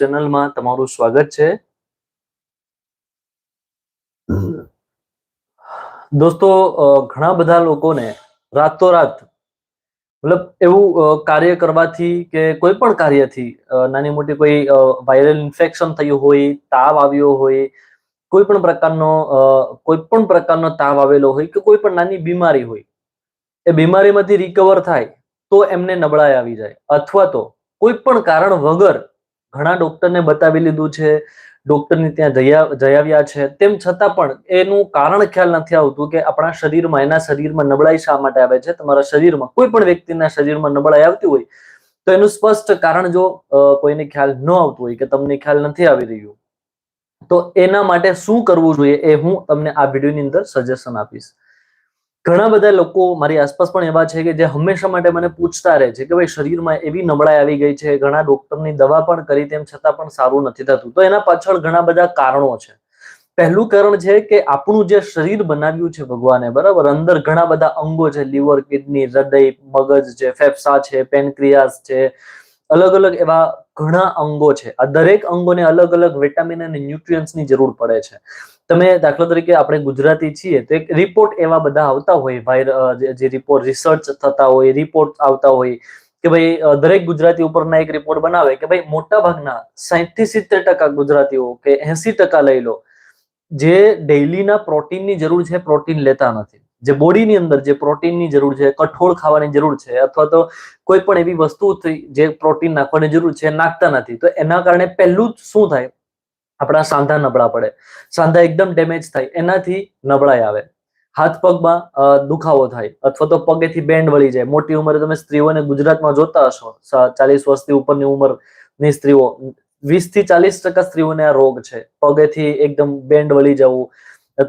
ચેનલમાં તમારું સ્વાગત છે. દોસ્તો ઘણા બધા લોકોને રાતોરાત, મતલબ એવું કાર્ય કરવાથી કે કોઈ પણ કાર્યથી નાની મોટી કોઈ વાયરલ ઇન્ફેક્શન થયું હોય, તાવ આવ્યો હોય, કોઈ પણ પ્રકારનો કોઈ પણ પ્રકારનો તાવ આવેલો હોય કે કોઈ પણ નાની બીમારી હોય, એ બીમારીમાંથી રિકવર થાય તો એમને નબળાઈ આવી જાય. અથવા તો કોઈ પણ કારણ વગર ઘણા ડોક્ટરને બતાવી લીધું છે, ડોક્ટરને ત્યાં જયા જઈ આવ્યા છે. તેમ છતાં પણ એનું કારણ ખ્યાલ નથી આવતું કે આપણા શરીરમાં, એના શરીરમાં નબળાઈ શા માટે આવે છે? તમારા શરીરમાં કોઈ પણ વ્યક્તિના શરીરમાં નબળાઈ આવતી હોય, તો એનું સ્પષ્ટ કારણ જો કોઈને ખ્યાલ ન આવતું હોય કે તમને ખ્યાલ નથી આવી રહ્યું, તો એના માટે શું કરવું જોઈએ એ હું તમને આ વિડીયોની અંદર સજેશન આપીશ. ઘણા બધા લોકો મારી આસપાસ પણ એવા છે કે જે હંમેશા માટે મને પૂછતા રહે છે કે ભાઈ, શરીરમાં એવી નબળાઈ આવી ગઈ છે, ઘણા ડોક્ટરની દવા પણ કરી તેમ છતાં પણ સારું નથી થતું. તો એના પાછળ ઘણા બધા કારણો છે. પહેલું કારણ છે કે આપણું જે શરીર બનાવ્યું છે ભગવાને, બરાબર? અંદર ઘણા બધા અંગો છે, લીવર, કિડની, હૃદય, મગજ છે, ફેફસા છે, પેનક્રિયાસ છે અલગ અલગ એવા ઘણા અંગો છે. આ દરેક અંગોને અલગ અલગ વિટામિન અને ન્યુટ્રિયન્ટ્સની જરૂર પડે છે. તમે દાખલા તરીકે આપણે ગુજરાતી છીએ, તો એક રિપોર્ટ એવા બધા આવતા હોય જે- રિપોર્ટ રિસર્ચ થતા હોય રિપોર્ટ આવતા હોય કે ભાઈ દરેક ગુજરાતી ઉપરના એક રિપોર્ટ બનાવે કે ભાઈ મોટા ભાગના સાહીઠ સિત્તેર ટકા ગુજરાતીઓ કે એસી ટકા લઈ લો, જે ડેઇલીના પ્રોટીનની જરૂર છે પ્રોટીન લેતા નથી. જે બોડીની અંદર જે પ્રોટીનની જરૂર છે, કઠોળ ખાવાની જરૂર છે, અથવા તો કોઈ પણ એવી વસ્તુ જે પ્રોટીન નાખવાની જરૂર છે નાખતા નથી. તો એના કારણે પહેલું શું થાય? આપણા સાંધા નબળા પડે. સાંધા એકદમ ડેમેજ થાય, એનાથી નબળાઈ આવે. હાથ પગમાં દુખાવો થાય, અથવા તો પગેથી બેન્ડ વળી જાય. મોટી ઉંમરે તમે સ્ત્રીઓને ગુજરાતમાં જોતા હશો ચાલીસ વર્ષથી ઉપરની ઉંમરની સ્ત્રીઓ વીસથી ચાલીસ ટકા સ્ત્રીઓને આ રોગ છે. પગેથી એકદમ બેન્ડ વળી જવું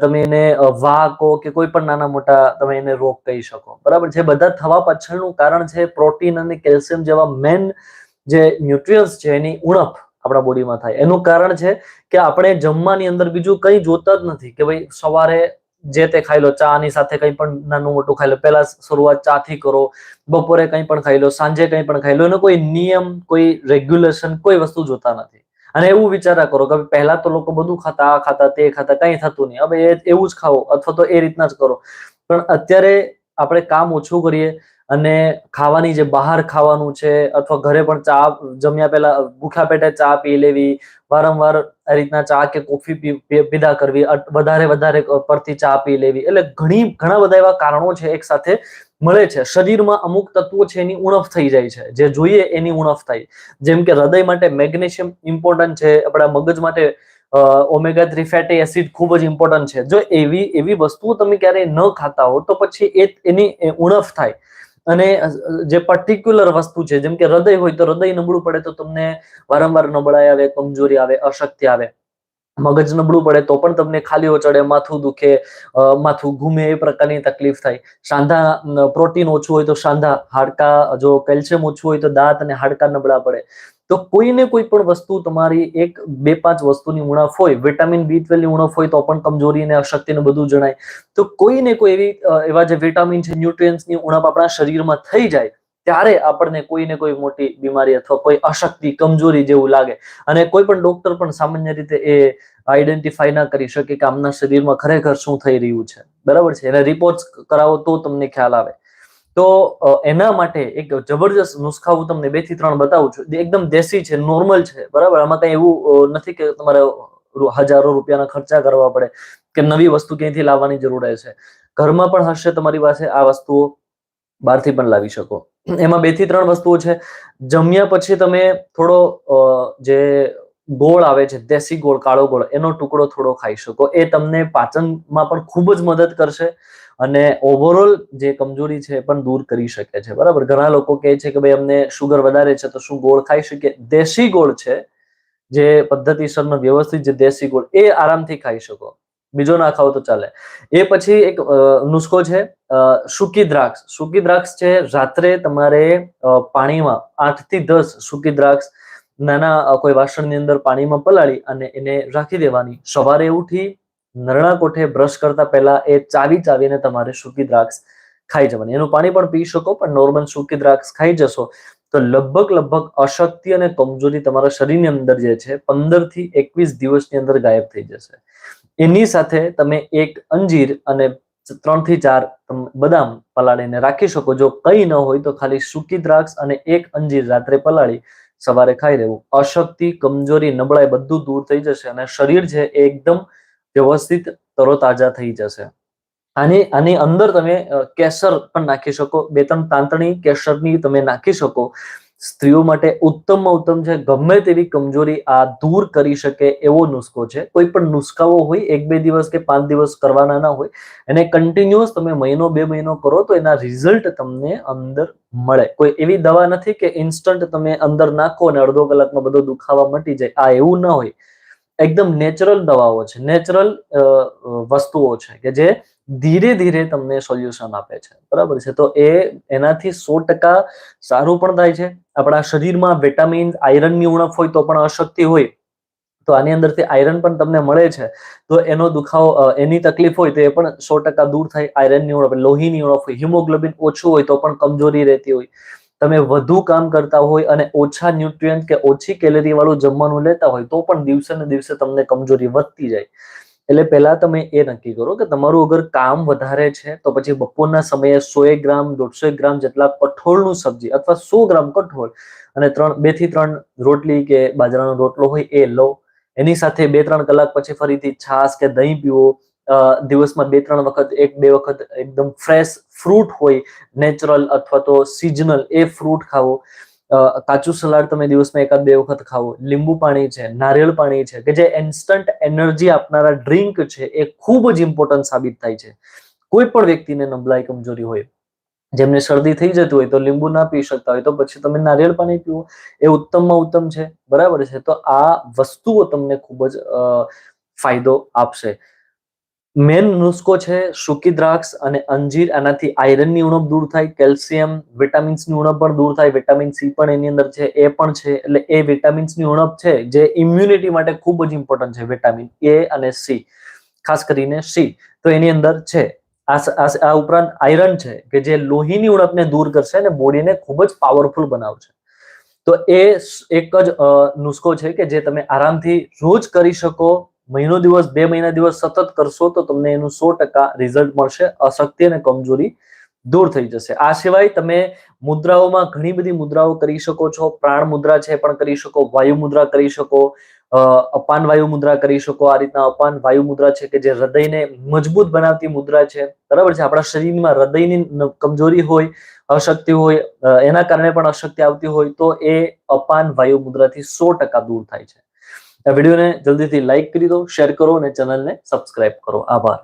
તમે એને વાકો કે કોઈ પણ નાના મોટા તમે એને રોગ કહી શકો. બરાબર છે? બધા થવા પાછળનું કારણ છે પ્રોટીન અને કેલ્શિયમ જેવા મેન જે ન્યુટ્રિયન્સ છે, એની ઉણપ. આપણા બોડીમાં થાય. એનું કારણ છે કે આપણે જમવાની અંદર બીજું કંઈ જોતા જ નથી કે ભાઈ સવારે જે તે ખાઈ લો, ચાની સાથે કંઈ પણ નાનું મોટું ખાઈ લો. પહેલા શરૂઆત ચાથી કરો, બપોરે કંઈ પણ ખાઈ લો, સાંજે કંઈ પણ ખાઈ લો. એનો કોઈ નિયમ, કોઈ રેગ્યુલેશન, કોઈ વસ્તુ જોતા નથી. અને એવું વિચારા કરો કે પહેલા તો લોકો બધું ખાતા, આ ખાતા, તે ખાતા, કંઈ થતું નહીં. હવે એવું જ ખાઓ અથવા તો એ રીતના જ કરો. પણ અત્યારે આપણે કામ ઓછું કરીએ અને ખાવાની જે બહાર ખાવાનું છે અથવા ઘરે પણ ચા જમ્યા પહેલા ભૂખ્યા પેટે ચા પી લેવી, વારંવાર આ રીતના ચા કે કોફી પીધા કરવી વધારે વધારે પડતી ચા પી લેવી. એટલે ઘણી, ઘણા બધા એવા કારણો છે એક સાથે મળે છે. શરીરમાં અમુક તત્વો છે એની ઉણપ થઈ જાય છે. જે જોઈએ એની ઉણપ થાય. જેમ કે હૃદય માટે મેગ્નેશિયમ ઇમ્પોર્ટન્ટ છે. આપણા મગજ માટે ઓમેગા થ્રી ફેટી એસિડ ખૂબ જ ઇમ્પોર્ટન્ટ છે. જો એવી એવી વસ્તુઓ તમે ક્યારેય ન ખાતા હો તો પછી એ, એની ઉણફ થાય. અને જે પર્ટિક્યુલર વસ્તુ છે, જેમ કે હૃદય હોય તો હૃદય નબળું પડે તો તમને વારંવાર નબળાઈ આવે, કમજોરી આવે, અશક્તિ આવે. મગજ નબળું પડે તો પણ તમને ખાલીઓ ચડે માથું દુખે માથું ઘૂમે એ પ્રકારની તકલીફ થાય. સાંધા પ્રોટીન ઓછું હોય તો સાંધા, હાડકા, જો કેલ્શિયમ ઓછું હોય તો દાંત અને હાડકા નબળા પડે. તો કોઈને કોઈ પણ વસ્તુ તમારી એક, બે, પાંચ વસ્તુની ઉણપ હોય, વિટામિન બી ની ઉણપ હોય તો પણ કમજોરી અને અશક્તિને બધું જણાય. તો કોઈને કોઈ એવી એવા જે વિટામિન છે, ન્યુટ્રિયન્ટ્સની ઉણપ આપણા શરીરમાં થઈ જાય ત્યારે આપણને કોઈને કોઈ મોટી બીમારી અથવા કોઈ અશક્તિ, કમજોરી જેવું લાગે. અને કોઈ પણ ડોક્ટર પણ સામાન્ય રીતે એ આઈડેન્ટિફાઈ ના કરી શકે કે આમના શરીરમાં ખરેખર શું થઈ રહ્યું છે. બરાબર છે? એને રિપોર્ટ કરાવો તો તમને ખ્યાલ આવે. તો એના માટે એક જબરજસ્ત નુસ્ખા હું તમને બેથી ત્રણ બતાવું છું. એકદમ દેશી છે નોર્મલ છે. બરાબર? આમાં કઈ એવું નથી કે તમારે હજારો રૂપિયાના ખર્ચા કરવા પડે કે નવી વસ્તુ ક્યાંયથી લાવવાની જરૂર છે. ઘરમાં પણ હશે તમારી પાસે આ વસ્તુઓ. બહારથી પણ લાવી શકો. એમાં બેથી ત્રણ વસ્તુઓ છે. જમ્યા પછી તમે થોડો જે ગોળ આવે છે, દેશી ગોળ, કાળો ગોળ, એનો ટુકડો થોડો ખાઈ શકો. એ તમને પાચનમાં પણ ખૂબ જ મદદ કરશે અને ઓવરઓલ જે કમજોરી છે એ પણ દૂર કરી શકે છે. બરાબર? ઘણા લોકો કહે છે કે ભાઈ, અમને શુગર વધારે છે, તો શું ગોળ ખાઈ શકીએ? દેશી ગોળ છે, જે પદ્ધતિસરનો વ્યવસ્થિત જે દેશી ગોળ, એ આરામથી ખાઈ શકો. બીજો ના ખાઓ તો ચાલે. એ પછી એક નુસ્ખો છે સૂકી દ્રાક્ષ. સૂકી દ્રાક્ષ છે, રાત્રે તમારે પાણીમાં આઠથી દસ સૂકી દ્રાક્ષ નાના કોઈ વાસણની અંદર પાણીમાં પલાળી અને એને રાખી દેવાની. સવારે ઉઠી નરણા કોઠે બ્રશ કરતા પહેલા એ ચાવી ચાવીને તમારે સૂકી દ્રાક્ષ ખાઈ જવાની. એનું પાણી પણ પી શકો, પણ નોર્મલ સૂકી દ્રાક્ષ ખાઈ જશો. તો લગભગ લગભગ અશક્તિ અને કમજોરી તમારા શરીરની અંદર જે છે પંદરથી એકવીસ દિવસની અંદર ગાયબ થઈ જશે. એની સાથે તમે એક અંજીર અને ત્રણથી ચાર બદામ પલાળીને રાખી શકો. જો કંઈ ન હોય તો ખાલી સૂકી દ્રાક્ષ અને એક અંજીર રાત્રે પલાળી સવારે ખાઈ લેવું અશક્તિ, કમજોરી, નબળાઈ બધું દૂર થઈ જશે અને શરીર છે એ એકદમ વ્યવસ્થિત, તરોતાજા થઈ જશે. આની આની અંદર તમે કેસર પણ નાખી શકો. બે ત્રણ તાંતણી કેસરની તમે નાખી શકો. સ્ત્રીઓ માટે ઉત્તમમાં ઉત્તમ છે, ગમે તેવી કમજોરી આ દૂર કરી શકે એવો નુસ્ખો છે. કોઈ પણ નુસ્ખાઓ હોય, એક બે દિવસ કે પાંચ દિવસ કરવાના ના હોય, એને કન્ટિન્યુઅસ તમે મહિનો, બે મહિનો કરો તો એના રિઝલ્ટ તમને અંદર મળે. કોઈ એવી દવા નથી કે ઇન્સ્ટન્ટ તમે અંદર નાખો અને અડધો કલાકમાં બધો દુખાવા મટી જાય. આ એવું ન હોય. એકદમ નેચરલ દવાઓ છે. નેચરલ વસ્તુઓ છે કે જે ધીરે ધીરે તમને સોલ્યુશન આપે છે. બરાબર છે? તો એ એનાથી સો ટકા સારું પણ થાય છે. આપણા શરીરમાં વિટામિન આયરનની ઉણપ હોય તો પણ અશક્તિ હોય. તો આની અંદરથી આયરન પણ તમને મળે છે. તો એનો દુખાવો એની તકલીફ હોય તો એ પણ સો ટકા દૂર થાય. આયરનની ઉણપ, લોહીની ઉણપ હોય હિમોગ્લોબિન ઓછું હોય તો પણ કમજોરી રહેતી હોય. તમે વધુ કામ કરતા હોય અને ઓછા ન્યુટ્રિયન્ટ કે ઓછી કેલરી વાળું જમવાનું લેતા હોય તો પણ દિવસે ને દિવસે તમને કમજોરી વધતી જાય. એટલે પહેલા તમે એ નક્કી કરો કે તમારું અગર કામ વધારે છે, તો પછી બપોરના સમયે સો ગ્રામ, દોઢસો ગ્રામ જેટલા કઠોળનું સબ્જી અથવા સો ગ્રામ કઠોળ અને ત્રણ, બેથી ત્રણ રોટલી કે બાજરાનો રોટલો હોય એ લો. એની સાથે બે ત્રણ કલાક પછી ફરીથી છાશ કે દહીં પીવો. દિવસમાં બે ત્રણ વખત, એક, બે વખત એકદમ ફ્રેશ ફ્રૂટ હોય નેચરલ અથવા તો સિઝનલ એ ફ્રૂટ ખાવો. કાચું સલાડ તમે દિવસમાં એકાદ બે વખત ખાવો લીંબુ પાણી છે, નારિયેળ પાણી છે, કે જે ઇન્સ્ટન્ટ એનર્જી આપનારા ડ્રિંક છે, એ ખૂબ જ ઇમ્પોર્ટન્ટ સાબિત થાય છે. કોઈ પણ વ્યક્તિને નબળાઈ, કમજોરી હોય, જેમને શરદી થઈ જતી હોય તો લીંબુ ના પી શકતા હોય તો પછી તમે નારિયેળ પાણી પીવો એ ઉત્તમમાં ઉત્તમ છે. બરાબર છે? તો આ વસ્તુઓ તમને ખૂબ જ ફાયદો આપશે. મેન નુસ્ખો છે સૂકી દ્રાક્ષ અને અંજીર. આનાથી આયરનની ઉણપ દૂર થાય, કેલ્શિયમ, વિટામિન્સની ઉણપ પણ દૂર થાય, વિટામિન સી પણ એની અંદર છે, એ પણ છે, એટલે એ વિટામિન્સની ઉણપ છે જે ઇમ્યુનિટી માટે ખૂબ જ ઇમ્પોર્ટન્ટ છે, વિટામિન એ અને સી, ખાસ કરીને સી. તો એની અંદર છે, આ ઉપરાંત આયરન છે કે જે લોહીની ઉણપને દૂર કરશે અને બોડીને ખૂબ જ પાવરફુલ બનાવશે. તો એ એક જ નુસ્ખો છે કે જે તમે આરામથી રોજ કરી શકો મહિનો દિવસ, બે મહિના દિવસ સતત કરશો તો તમને એનું સો ટકા રિઝલ્ટ મળશે, અશક્તિ અને કમજોરી દૂર થઈ જશે. આ સિવાય તમે મુદ્રાઓમાં ઘણી બધી મુદ્રાઓ કરી શકો છો. પ્રાણ મુદ્રા છે પણ કરી શકો, વાયુ મુદ્રા કરી શકો અપાન વાયુ મુદ્રા કરી શકો. આ રીતના અપાન વાયુ મુદ્રા છે કે જે હૃદયને મજબૂત બનાવતી મુદ્રા છે. બરાબર છે? આપણા શરીરમાં હૃદયની કમજોરી હોય, અશક્તિ હોય એના કારણે પણ અશક્તિ આવતી હોય તો એ અપાન વાયુ મુદ્રાથી સો ટકા દૂર થાય છે. આ વિડીયોને જલ્દીથી લાઈક કરી દો શેર કરો અને ચેનલને સબસ્ક્રાઇબ કરો. આભાર.